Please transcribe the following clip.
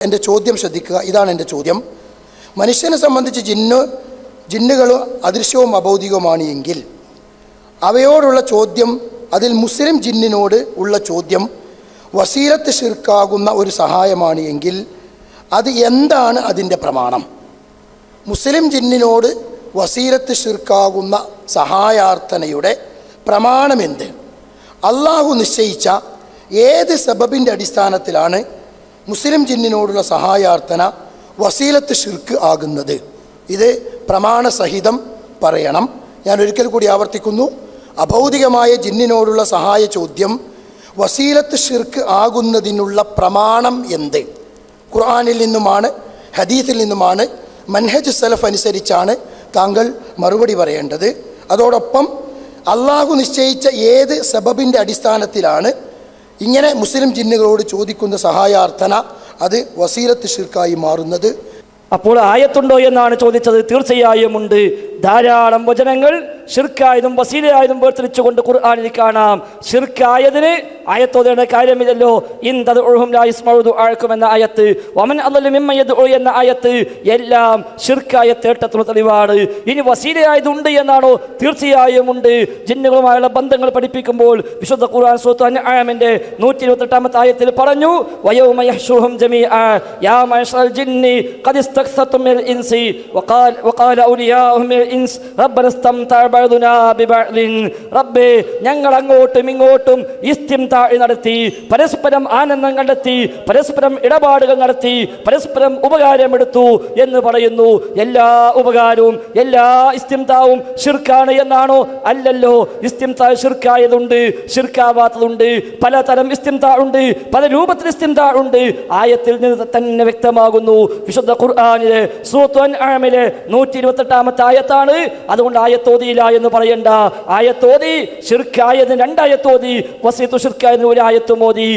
എന്റെ ചോദ്യം ശ്രദ്ധിക്കുക. ഇതാണ് എന്റെ ചോദ്യം. മനുഷ്യനെ സംബന്ധിച്ച് ജിന്ന് ജിന്നുകൾ അദൃശ്യവും അബൗദികവുമാണ് എങ്കിൽ അവയോടുള്ള ചോദ്യം അതിൽ മുസ്ലിം ജിന്നിനോട് ഉള്ള ചോദ്യം വസീലത്ത് ഷിർക്കാകുന്ന ഒരു സഹായമാണ് എങ്കിൽ അത് എന്താണ് അതിന്റെ പ്രമാണം? മുസ്ലിം ജിന്നിനോട് വസീലത്ത് ഷിർക്കാകുന്ന സഹായാർത്ഥനയുടെ പ്രമാണമെന്ത് അള്ളാഹു നിശ്ചയിച്ച ഏത് സബബിന്റെ അടിസ്ഥാനത്തിലാണ് മുസ്ലിം ജിന്നിനോടുള്ള സഹായാർത്ഥന വസീലത്ത് ഷിർക്ക് ആകുന്നത്. ഇത് പ്രമാണസഹിതം പറയണം. ഞാൻ ഒരിക്കൽ കൂടി ആവർത്തിക്കുന്നു. അഭൗതികമായ ജിന്നിനോടുള്ള സഹായ ചോദ്യം വസീലത്ത് ഷിർക്ക് ആകുന്നതിനുള്ള പ്രമാണം എന്ത്? ഖുർആാനിൽ നിന്നുമാണ് ഹദീസിൽ നിന്നുമാണ് മൻഹജ് സലഫ് അനുസരിച്ചാണ് താങ്കൾ മറുപടി പറയേണ്ടത്. അതോടൊപ്പം അള്ളാഹു നിശ്ചയിച്ച ഏത് സബബിന്റെ അടിസ്ഥാനത്തിലാണ് ഇങ്ങനെ മുസ്ലിം ജിന്നുകളോട് ചോദിക്കുന്ന സഹായാർത്ഥന അത് വസീലത്ത് ഷിർക്കായി മാറുന്നത്. അപ്പോൾ ആയത്തുണ്ടോ എന്നാണ് ചോദിച്ചത്. തീർച്ചയായും ഉണ്ട്. ധാരാളം വചനങ്ങൾ ഷിർക്കായതും വസീലയായതും വേർതിരിച്ചുകൊണ്ട് ഖുർആാനിൽ കാണാം. ഷിർക്കായതിന് ആയത്തോതേണ്ട കാര്യമില്ലല്ലോ. ഒഴുഹും ലായിസ്മഴുതു ആഴ്ക്കുമെന്ന ആയത്ത്. വമൻ അല്ലു മിമ്മയത് ഒഴു എന്ന ആയത്ത്. എല്ലാം ഷിർക്കായ തേട്ടത്തുള്ള തെളിവാണ്. ഇനി വസീലയായതുണ്ട് എന്നാണോ? തീർച്ചയായും ഉണ്ട്. ജിന്നുകളുമായുള്ള ബന്ധങ്ങൾ പഠിപ്പിക്കുമ്പോൾ വിശുദ്ധ ഖുർആൻ സൂത്ത് അൻആമിന്റെ നൂറ്റി ഇരുപത്തെട്ടാമത്തെ ആയത്തിൽ പറഞ്ഞു വയൗമ ജമീ യാ മഅശറൽ ജിന്നി ഖദ് മിൽ ഇൻസി. വഖാൽ വഖാല ഔലിയാഹുമിൽ ഇൻസ്. റബ്ബന ഇസ്തംതഅ റബ്ബേ ഞങ്ങൾ അങ്ങോട്ടും ഇങ്ങോട്ടും ഇസ്തിംതാഇ നടത്തി പരസ്പരം ആനന്ദം കണ്ടെത്തി പരസ്പരം ഇടപാടുകൾ നടത്തി പരസ്പരം ഉപകാരമെടുത്തു എന്ന് പറയുന്നു. എല്ലാ ഉപകാരവും എല്ലാ ഇസ്തിംതാവും ഷിർക്കാണ് എന്നാണോ? അല്ലല്ലോ. ഇസ്തിംതാ ഷിർക്കായതുണ്ട് ഷിർക്കാവാത്തതുണ്ട് പലതരം ഇസ്തിംതാ ഉണ്ട് പല രൂപത്തിൽ ഇസ്തിംതാ ഉണ്ട്. ആയത്തിൽ നിന്ന് തന്നെ വ്യക്തമാകുന്നു. വിശുദ്ധ ഖുർആാനിലെ സൂത്വൻ ആമിലെ നൂറ്റി ഇരുപത്തെട്ടാമത്തെ ആയത്താണ്. അതുകൊണ്ട് ആയത്തോതിയില്ല എന്ന് പറയണ്ട. ആയത്തോതി ഷിർക്കായതിന് രണ്ടായത്തോതി വസീത്തു ഷിർക്കായതിന് ഒരു ആയത്തും മോദി